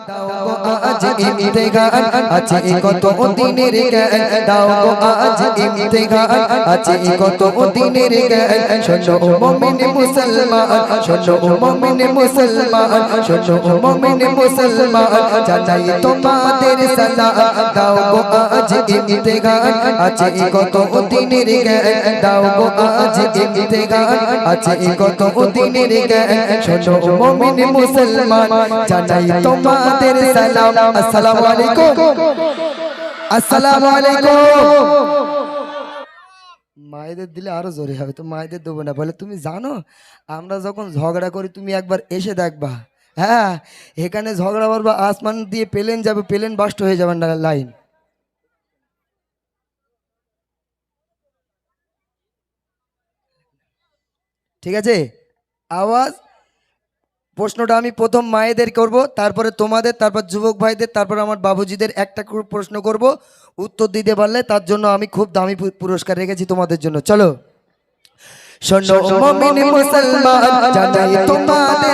দাও আজ ইমতিহান আছে কত দিনের জ্ঞান, দাও গো আজ ইমতিহান আছে কত দিনের জ্ঞান, শোনো মুমিন মুসলমান, শোনো মুমিন মুসলমান, শোনো মুমিন মুসলমান, জানাই তোমাদের সালাম, দাও গো আজ ইমতিহান আছে কত দিনের জ্ঞান, দাও গো আজ ইমতিহান আছে কত দিনের জ্ঞান, শোনো মুমিন মুসলমান, জানাই তোমাদের সালাম আসসালামু আলাইকুম। আসসালামু আলাইকুম। মায়েদের দিলে আরও জোরে হবে তো মায়েদের দেবো না। বলে তুমি জানো আমরা যখন ঝগড়া করি তুমি একবার এসে দেখবা। হ্যাঁ এখানে ঝগড়া করবা আসমান দিয়ে প্লেন যাবে প্লেন বাস্ট হয়ে যাবে না লাইন। ঠিক আছে? আওয়াজ প্রশ্নটা আমি প্রথম মায়েদের করব তারপরে তোমাদের তারপর যুবক ভাইদের তারপর আমার বাবুজিদের একটা প্রশ্ন করব। উত্তর দিতে পারলে তার জন্য আমি খুব দামি পুরস্কার রেখেছি তোমাদের জন্য। চলো। শোনো মুমিন মুসলমান জানাই তোমাদের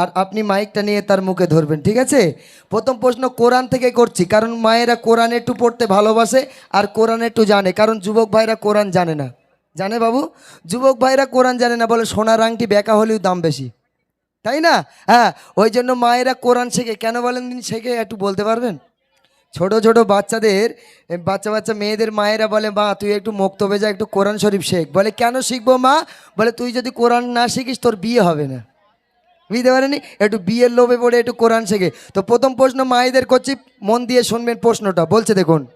আর আপনি মাইকটা নিয়ে তার মুখে ধরবেন, ঠিক আছে? প্রথম প্রশ্ন, কোরআন থেকে করছি, কারণ মায়েরা কোরআন একটু পড়তে ভালোবাসে আর কোরআন একটু জানে, কারণ যুবক ভাইরা কোরআন জানে না। জানে বাবু? যুবক ভাইরা কোরআন জানে না, বলে সোনার আংটি বেকা হলেও দাম বেশি। তাই না? হ্যাঁ ওই জন্য মায়েরা কোরআন শেখে, কেন বলেন তিনি শেখে, একটু বলতে পারবেন? ছোট ছোট বাচ্চাদের বাচ্চা বাচ্চা মেয়েদের মায়েরা বলে, মা, তুই একটু মক্তবে যা, একটু কোরআন শরীফ শেখ। বলে, কেন শিখব মা? বলে, তুই যদি কোরআন না শিখিস, তোর বিয়ে হবে না। বুঝতে পারেনি একটু বিয়ের লোভে পড়ে একটু কোরআন শেখে। তো প্রথম প্রশ্ন মায়েদের করছি, মন দিয়ে শুনবেন প্রশ্নটা। বলছে দেখুন।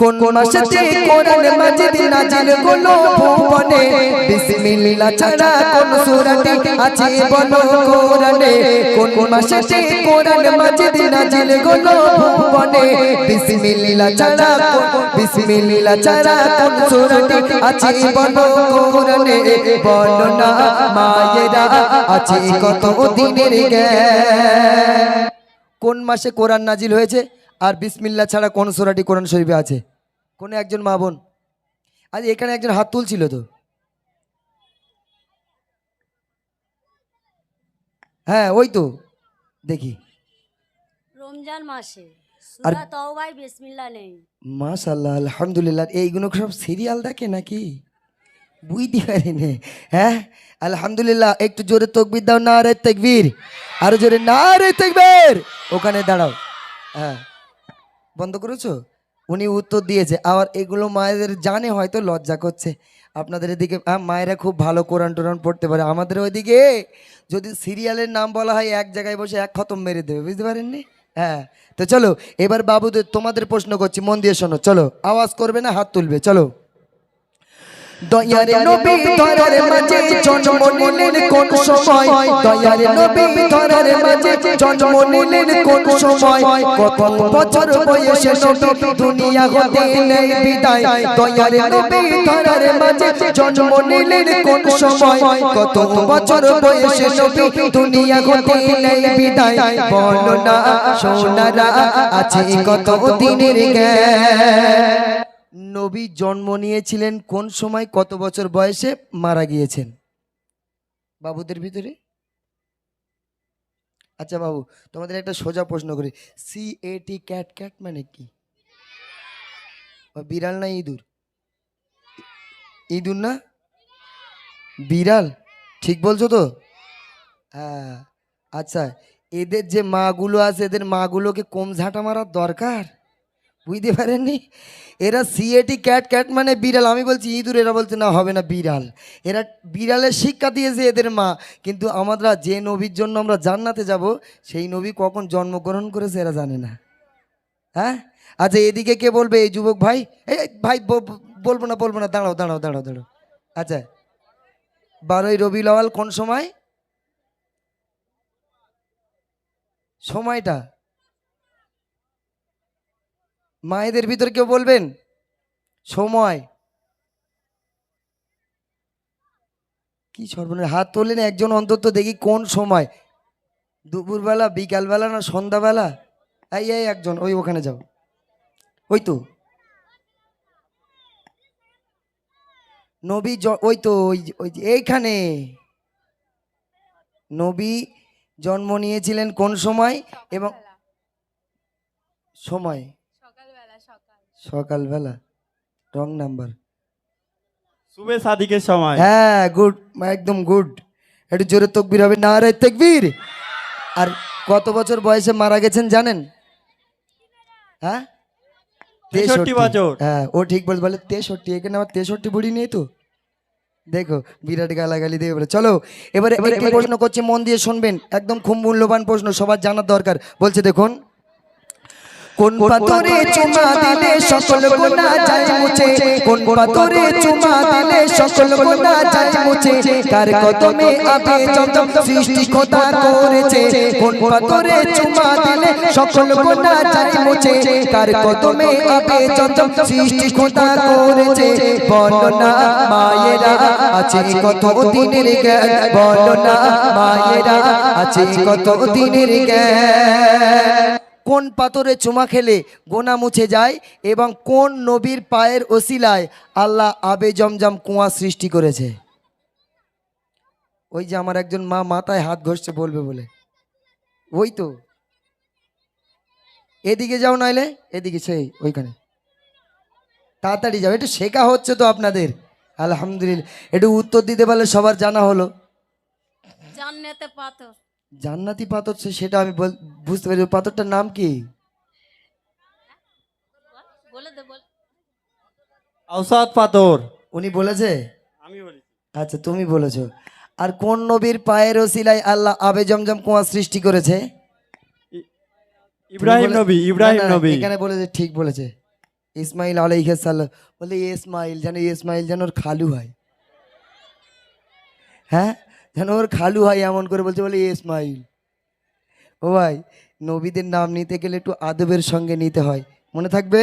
কোন মাসেতে কোরআন মাজিদ নাজিল হলো ভুবনে? বিসমিল্লাহ ছাড়া কোন সূরাটি আছে বলো কোরআনে? কোন মাসেতে কোরআন মাজিদ নাজিল হলো ভুবনে? বিসমিল্লাহ ছাড়া বিসমিল্লাহ ছাড়া কোন সূরাটি আছে বলো কোরআনে? বলো না মায়েরা আছে কত দিনের জ্ঞান? কোন মাসে কোরআন নাজিল হয়েছে? আর বিসমিল্লা ছাড়া কোন সোরাটি কোরআন শরীফে আছে? কোন একজন মা বোন? আজ এখানে একজন হাত তুলছিল তো। হ্যাঁ ওই তো। দেখি। রমজান মাসে আর- সুরা তওবায় বিসমিল্লাহ নেই। মাশাল্লাহ আলহামদুলিল্লাহ। এইগুলো সব সিরিয়াল দেখে নাকি? বুঝতে হ্যাঁ আলহামদুলিল্লাহ। একটু জোরে তকবির দাও না রে তকবীর। আরও জোরে না রে তকবীর। ওখানে দাঁড়াও। হ্যাঁ। বন্ধ করেছ? উনি উত্তর দিয়েছে আর এগুলো মায়েদের জানে হয়তো লজ্জা করছে। আপনাদের এদিকে মায়েরা খুব ভালো কোরআন টোরান পড়তে পারে। আমাদের ওইদিকে যদি সিরিয়ালের নাম বলা হয়, এক জায়গায় বসে এক খতম মেরে দেবে, বুঝতে পারেননি? হ্যাঁ তো চলো, এবার বাবুদের তোমাদের প্রশ্ন করছি, মন দিয়ে শোনো, চলো, আওয়াজ করবে না, হাত তুলবে, চলো। দয়ারে নবী ধরার মাঝে জন্ম নিলেন কোন সময়? দয়ারে নবী ধরার মাঝে জন্ম নিলেন কোন সময়? কত বছর বয়সে নবী দুনিয়া হতে নেই বিদায়। দয়ারে নবী ধরার মাঝে জন্ম নিলেন কোন সময়? কত বছর বয়সে নবী দুনিয়া হতে নেই বিদায়। বলো না সোনারা আছে কত দিনের জ্ঞান? নবী জন্ম নিয়েছিলেন কোন সময়, কত বছর বয়সে, মারা গিয়েছেন? বাবুদের ভিতরে? আচ্ছা বাবু, তোমাদের একটা সোজা প্রশ্ন করি। C A T cat cat মানে কি? বিড়াল না ইঁদুর? ইঁদুর না? বিড়াল? ঠিক বলছো তো? হ্যাঁ। আচ্ছা এদের যে মাগুলো আছে, এদের মাগুলোকে কম ঝাঁটা মারার দরকার? বুঝতে পারেননি? এরা সিএটি ক্যাট ক্যাট মানে বিড়াল। আমি বলছি ইঁদুর, এরা বলছে, না, হবে না বিড়াল। এরা বিড়ালের শিক্ষা দিয়েছে এদের মা। কিন্তু আমরা যে নবীর জন্য আমরা জান্নাতে যাব, সেই নবী কখন জন্মগ্রহণ করেছে এরা জানে না। হ্যাঁ? আচ্ছা এদিকে কে বলবে? এই যুবক ভাই? এই ভাই বলব না বলব না। দাঁড়াও দাঁড়াও দাঁড়াও দাঁড়াও। আচ্ছা বারোই রবি লওয়াল কোন সময়? সময়টা? মায়েদের ভিতর কেউ বলবেন? সময়। কি সর্বনাশ হাত তোলেন একজন অন্তত দেখি কোন সময়? দুপুরবেলা বিকালবেলা না সন্ধ্যাবেলা? এই এই একজন ওই ওখানে যাও। ওই তো। নবী ওই তো ওই ওই এইখানে। নবী জন্ম নিয়েছিলেন কোন সময় এবং সময়। সকালবেলা রং নাম্বার। সুবে সাদিকের সময়। হ্যাঁ গুড একদম গুড একটু জোরে তকবির হবে। না রে তকবির! আর কত বছর বয়সে মারা গেছেন জানেন? হ্যাঁ? 63 বছর। হ্যাঁ ও ঠিক বলছে। বলে তেষট্টি এখানে আমার তেষট্টি বুড়ি নেই তো? দেখো বিরাট গালাগালি দিয়ে বলে। চলো এবারে একটি প্রশ্ন করছি মন দিয়ে শুনবেন। একদম খুব মূল্যবান প্রশ্ন সবার জানার দরকার। বলছে দেখুন কোন পাথরে চুমা দিলে সকল গুনাহ যায় মুছে? কোন পাথরে চুমা দিলে সকল গুনাহ যায় মুছে? কার কদমে আবে যত সৃষ্টি খোদা করেছে কোন পাথরে চুমা দিলে সকল গুনাহ যায় মুছে? কার কদমে আবে যত সৃষ্টি খোদা করেছে বলো না মায়েরা আছে কত দিনের জ্ঞান বলো না মায়েরা আছে কত দিনের জ্ঞান। কোন পাথরে চুমা খেলে গোনা মুছে যায় এবং কোন নবীর পায়ের ওসিলায় আল্লাহ আবে জমজম কুয়া সৃষ্টি করেছে? ওই যে আমার একজন মা মাথায় হাত ঘষছে বলবে বলে। ওই তো। এদিকে যাও নইলে, এদিকে সেই ওইখানে। তাড়াতাড়ি যাও, একটু শেখা হচ্ছে তো আপনাদের। আলহামদুলিল্লাহ। একটু উত্তর দিতে পারলে সবার জানা হলো। জান্নাতে পাথর। জান্নাতি পাথর সে- সেটা আমি বল- বুঝতে পারি। পাথরটার নাম কি? বলে আউসাদ পাথর। উনি বলেছে? আমি আচ্ছা তুমি বলেছ। আর কোন নবীর পায়ের ওসিলায় আল্লাহ আবে জমজম কুয়া সৃষ্টি করেছে? ইব্রাহিম নবী ইব্রাহিম নবী। এখানে বলেছে ঠিক বলেছে। ইসমাইল আলাইহিসসালাম বলে ইসমাইল যেন ইসমাইল যেন ওর খালু হয়। হ্যাঁ? যেন ওর খালু হয় এমন করে বলছে, বলে ইসমাইল, ও ভাই, নবীদের নাম নিতে গেলে একটু আদবের সঙ্গে নিতে হয়। মনে থাকবে?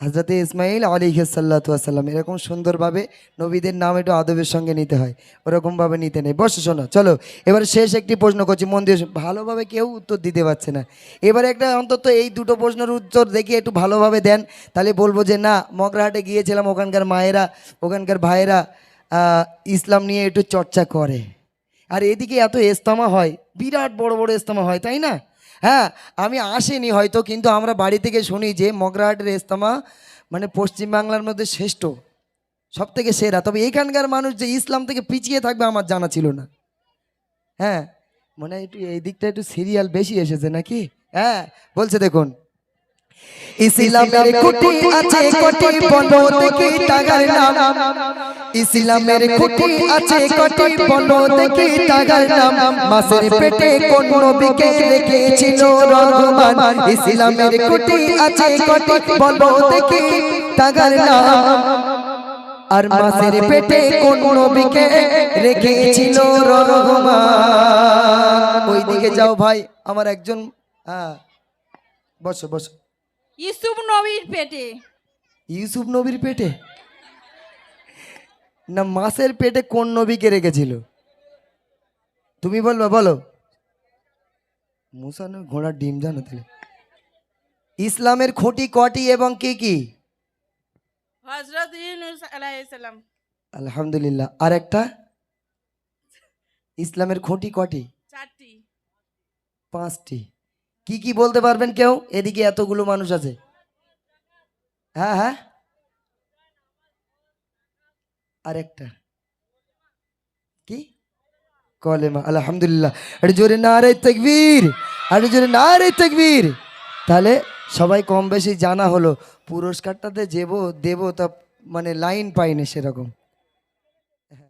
হজরতে ইসমাইল আলিহাসাল্লাম এরকম সুন্দরভাবে নবীদের নাম একটু আদবের সঙ্গে নিতে হয়, ওরকমভাবে নিতে নেই। বসে, শোনো, চলো, এবার শেষ একটি প্রশ্ন করছি, মন দিয়ে ভালোভাবে কেউ উত্তর দিতে পারছে না। এবারে একটা অন্তত এই দুটো প্রশ্নের উত্তর দেখে একটু ভালোভাবে দেন, তাহলে বলব যে, না, মগরাহাটে গিয়েছিলাম, ওখানকার মায়েরা, ওখানকার ভাইয়েরা ইসলাম নিয়ে একটু চর্চা করে। আর এদিকে এত ইস্তামা হয়, বিরাট বড় বড় ইস্তামা হয়, তাই না? হ্যাঁ আমি আসিনি হয়তো, কিন্তু আমরা বাড়ি থেকে শুনি যে মগরাহাটের ইস্তামা মানে পশ্চিমবাংলার মধ্যে শ্রেষ্ঠ সব থেকে সেরা। তবে এখানকার মানুষ যে ইসলাম থেকে পিছিয়ে থাকবে আমার জানা ছিল না। হ্যাঁ মনে একটু এই দিকটা একটু সিরিয়াল বেশি এসেছে নাকি? হ্যাঁ বলছে দেখুন ইসলামের খুঁটি আছে কটি বলো দেখি তাগার নাম। ইসলামের খুঁটি আছে কটি বলো দেখি তাগার নাম। মাসের পেটে কোন নবীকে রেখেছিল রহমান? ইসলামের খুঁটি আছে কটি বলো দেখি তাগার নাম। আর মাসের পেটে কোন নবীকে রেখেছিল রহমান? ওইদিকে যাও ভাই আমার একজন হ্যাঁ বসো বসো। ইসুফ নবীর পেটে। ইউসুফ নবীর পেটে? না মাসের পেটে কোন নবীকে রেখেছিল তুমি বলবে বলো। মুসা নবী ঘোড়ার ডিম জানো তাহলে? ইসলামের খুঁটি কটি এবং কি কি? হজরত ইউনুস আলাইহিসসালাম আলহামদুলিল্লাহ। আর একটা? ইসলামের খুঁটি কটি? চারটি। পাঁচটি। কি কি বলতে পারবেন কেউ? এদিকে এতগুলো মানুষ আছে। হ্যাঁ হ্যাঁ। আরেকটা। কি? কলেমা। আলহামদুলিল্লাহ। একটু জোরে না রে তকবীর। একটু জোরে না রে তকবীর। তাহলে সবাই কম বেশি জানা হলো। পুরস্কারটাতে যেবো, দেবো তা মানে লাইন পাইনি সেরকম।